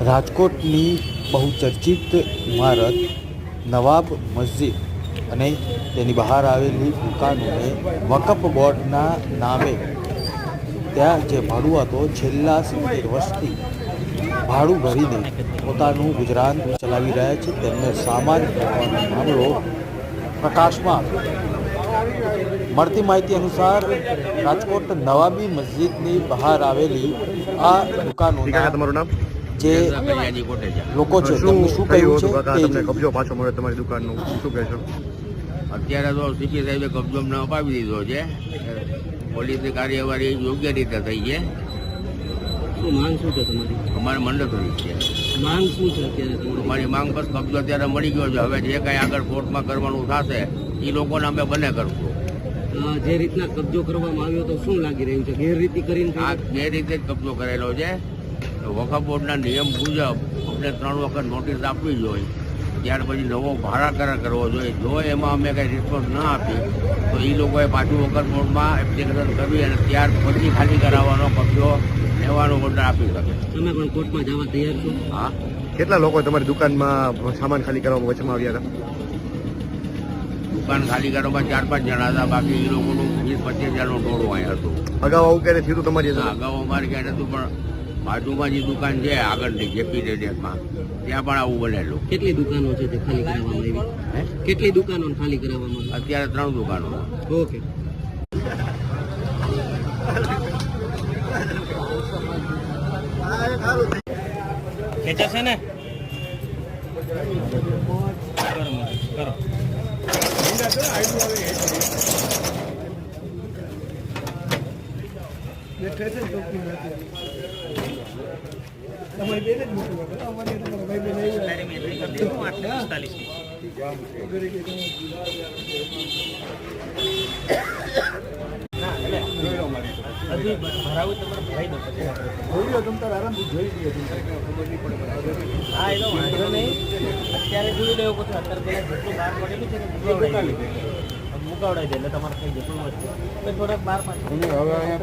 રાજકોટની બહુચર્ચિત ઇમારત નવાબ મસ્જિદ અને તેની બહાર આવેલી દુકાનોને વકફ બોર્ડના નામે ત્યાં જે ભાડું હતો છેલ્લા સિત્તેર વર્ષથી ભાડું ભરીને પોતાનું ગુજરાન ચલાવી રહ્યા છે, તેમને સામાન કરવાનો મામલો પ્રકાશમાં મળતી માહિતી અનુસાર રાજકોટ નવાબી મસ્જિદની બહાર આવેલી આ દુકાનો તમારું નામ? જે લોકો છે તેમનું શું કહ્યું છે તમને કબજો પાછો મળે તમારી દુકાનનું? શું કહેશો અત્યારે તો સીપી સાહેબે કબજો અમને અપાવી દીધો છે. પોલીસની કાર્યવાહી યોગ્ય રીતે થઈ છે. શું માંગ શું છે તમારી? અમારે મંડળ છે. માંગ શું છે અત્યારે અમારી માંગ બસ કબજો અત્યારે મળી ગયો છે. હવે જે કાંઈ આગળ કોર્ટમાં કરવાનું થશે એ લોકોને અમે બને કરશું. જે રીતના કબજો કરવામાં આવ્યો તો શું લાગી રહ્યું છે? ગેરરીતિ કરીને આ બે રીતે જ કબજો કરેલો છે વખફ બોર્ડના નિયમ મુજબ અમને ત્રણ વખત નોટિસ આપવી જોઈએ. ત્યાર પછી નવો ભાડા કરાર કરવો જોઈએ. જો એમાં અમે કંઈ રિસ્પોન્સ ના આપી તો એ લોકોએ પાછું વખત બોર્ડમાં એપ્લિકેશન કરવી અને ત્યાર પછી ખાલી કરાવવાનો કબજો લેવાનો ઓર્ડર આપી શકે. તમે પણ કોર્ટમાં જવા તૈયાર છો? હા. કેટલા લોકો તમારી દુકાનમાં સામાન ખાલી કરવામાં વચમાં આવ્યા હતા? દુકાન ખાલી કરવામાં ચાર પાંચ જણા હતા. બાકી એ લોકોનું વીસ પચીસ હજારનું ટોળું અહીંયા હતું. અગાઉ આવું ક્યારે થયું હતું તમારી? અગાઉ અમારે ક્યારે હતું પણ બાજુમાં જે દુકાન છે આગળની જેપી રેડિયસમાં ત્યાં પણ આવું બનેલું. કેટલી દુકાનો છે તે ખાલી કરાવવામાં આવી? કેટલી દુકાનો ખાલી કરાવવામાં અત્યારે ત્રણ દુકાનો ઓકે. ખેંચાશે ને? હા એ તો વાંધો નહીં. અત્યારે જોઈ લેવું પછી અત્યારે પેલા જેટલું બહાર પડેલું છે મુકાવડાવી દે. એટલે તમારે કઈ જતું નથી. થોડાક બાર પાંચ